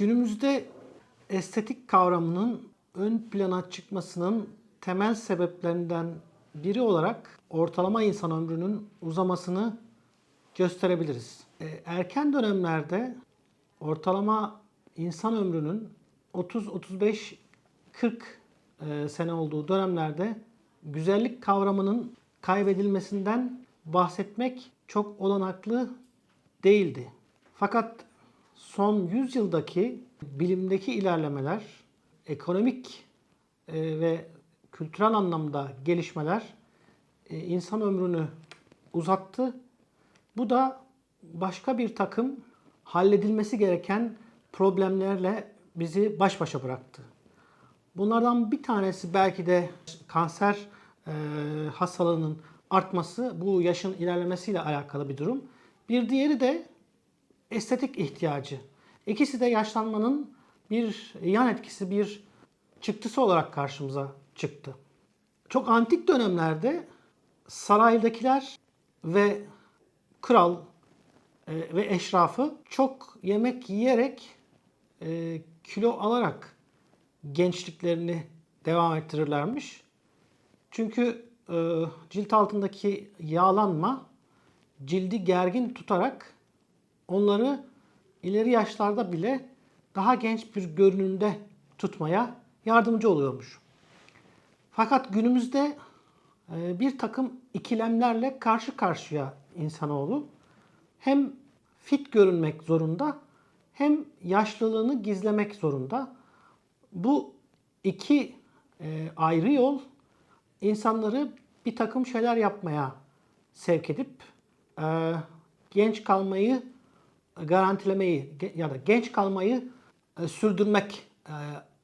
Günümüzde estetik kavramının ön plana çıkmasının temel sebeplerinden biri olarak ortalama insan ömrünün uzamasını gösterebiliriz. E, Erken dönemlerde ortalama insan ömrünün 30-35-40 e, sene olduğu dönemlerde güzellik kavramının kaybedilmesinden bahsetmek çok olanaklı değildi. Fakat son 100 yıldaki bilimdeki ilerlemeler, ekonomik e, ve kültürel anlamda gelişmeler e, insan ömrünü uzattı. Bu da başka bir takım halledilmesi gereken problemlerle bizi baş başa bıraktı. Bunlardan bir tanesi belki de kanser e, hastalığının artması, bu yaşın ilerlemesiyle alakalı bir durum. Bir diğeri de estetik ihtiyacı. İkisi de yaşlanmanın bir yan etkisi, bir çıktısı olarak karşımıza çıktı. Çok antik dönemlerde saraydakiler ve kral e, ve eşrafı çok yemek yiyerek e, kilo alarak gençliklerini devam ettirirlermiş. Çünkü e, cilt altındaki yağlanma cildi gergin tutarak onları ileri yaşlarda bile daha genç bir görünümde tutmaya yardımcı oluyormuş. Fakat günümüzde e, bir takım ikilemlerle karşı karşıya insanoğlu. Hem fit görünmek zorunda hem yaşlılığını gizlemek zorunda. Bu iki e, ayrı yol insanları bir takım şeyler yapmaya sevk edip e, genç kalmayı garantilemeyi ya da genç kalmayı e, sürdürmek e,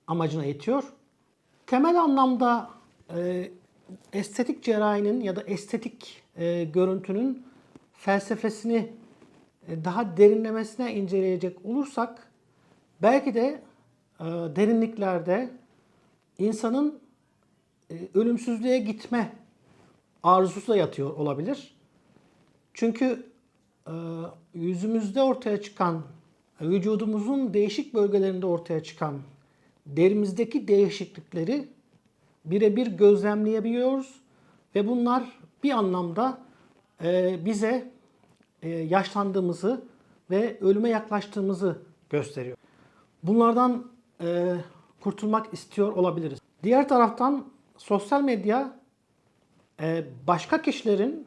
amacına itiyor. Temel anlamda e, estetik cerrahinin ya da estetik görüntünün felsefesini daha derinlemesine inceleyecek olursak belki de derinliklerde insanın ölümsüzlüğe gitme arzusu da yatıyor olabilir. Çünkü yüzümüzde ortaya çıkan, vücudumuzun değişik bölgelerinde ortaya çıkan derimizdeki değişiklikleri birebir gözlemleyebiliyoruz ve bunlar bir anlamda e, bize e, yaşlandığımızı ve ölüme yaklaştığımızı gösteriyor. Bunlardan e, kurtulmak istiyor olabiliriz. Diğer taraftan sosyal medya başka kişilerin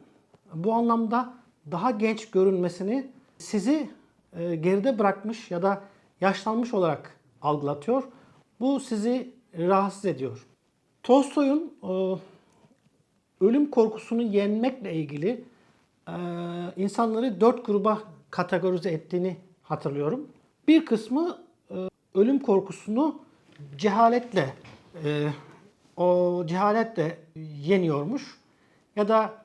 bu anlamda daha genç görünmesini sizi e, geride bırakmış ya da yaşlanmış olarak algılatıyor. Bu sizi rahatsız ediyor. Tolstoy'un e, ölüm korkusunu yenmekle ilgili e, insanları dört gruba kategorize ettiğini hatırlıyorum. Bir kısmı ölüm korkusunu cehaletle e, o cehaletle yeniyormuş. Ya da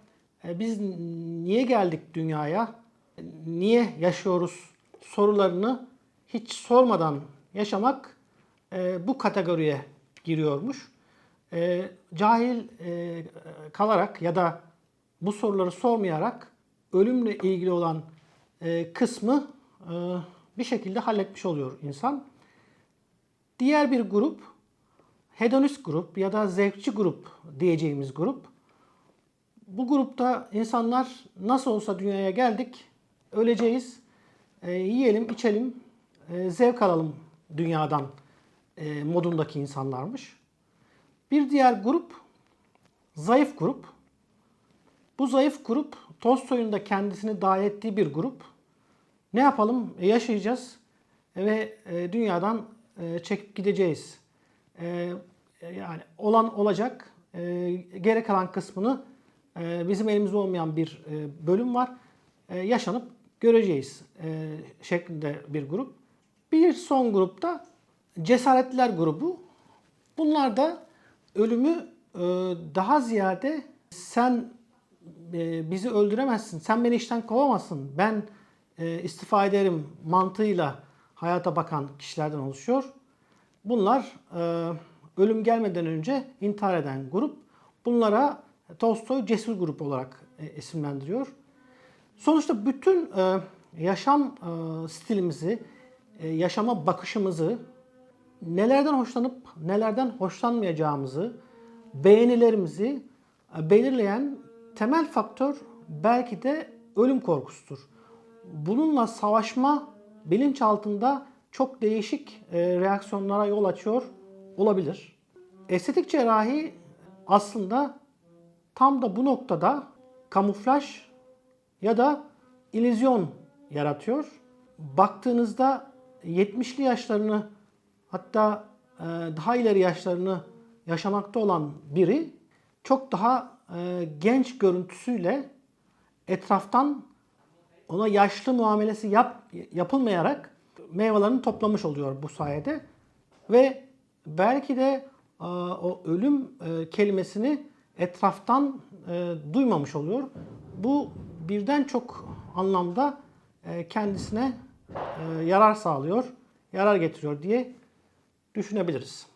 biz niye geldik dünyaya, niye yaşıyoruz sorularını hiç sormadan yaşamak e, bu kategoriye giriyormuş. E, cahil e, kalarak ya da bu soruları sormayarak ölümle ilgili olan e, kısmı e, bir şekilde halletmiş oluyor insan. Diğer bir grup hedonist grup ya da zevkçi grup diyeceğimiz grup. Bu grupta insanlar nasıl olsa dünyaya geldik, öleceğiz, e, yiyelim, içelim, e, zevk alalım dünyadan e, modundaki insanlarmış. Bir diğer grup zayıf grup. Bu zayıf grup Tolstoy'un da kendisini dahil ettiği bir grup. Ne yapalım? E, yaşayacağız ve e, dünyadan e, çekip gideceğiz. E, yani olan olacak. E, gerek kalan kısmını bizim elimizde olmayan bir e, bölüm var. E, yaşanıp göreceğiz e, şeklinde bir grup. Bir son grupta cesaretliler grubu. Bunlar da ölümü e, daha ziyade sen bizi öldüremezsin, sen beni işten kovamazsın, ben istifa ederim mantığıyla hayata bakan kişilerden oluşuyor. Bunlar ölüm gelmeden önce intihar eden grup. Bunlara Tolstoy cesur grup olarak e, isimlendiriyor. Sonuçta bütün e, yaşam e, stilimizi e, yaşama bakışımızı, nelerden hoşlanıp nelerden hoşlanmayacağımızı, beğenilerimizi belirleyen temel faktör belki de ölüm korkusudur. Bununla savaşma bilinçaltında çok değişik reaksiyonlara yol açıyor olabilir. Estetik cerrahi aslında tam da bu noktada kamuflaj ya da illüzyon yaratıyor. Baktığınızda 70'li yaşlarını hatta e, daha ileri yaşlarını yaşamakta olan biri çok daha e, genç görüntüsüyle etraftan ona yaşlı muamelesi yap, yapılmayarak meyvelerini toplamış oluyor bu sayede. Ve belki de o ölüm e, kelimesini etraftan e, duymamış oluyor. Bu birden çok anlamda e, kendisine e, yarar sağlıyor, yarar getiriyor diye düşünebiliriz.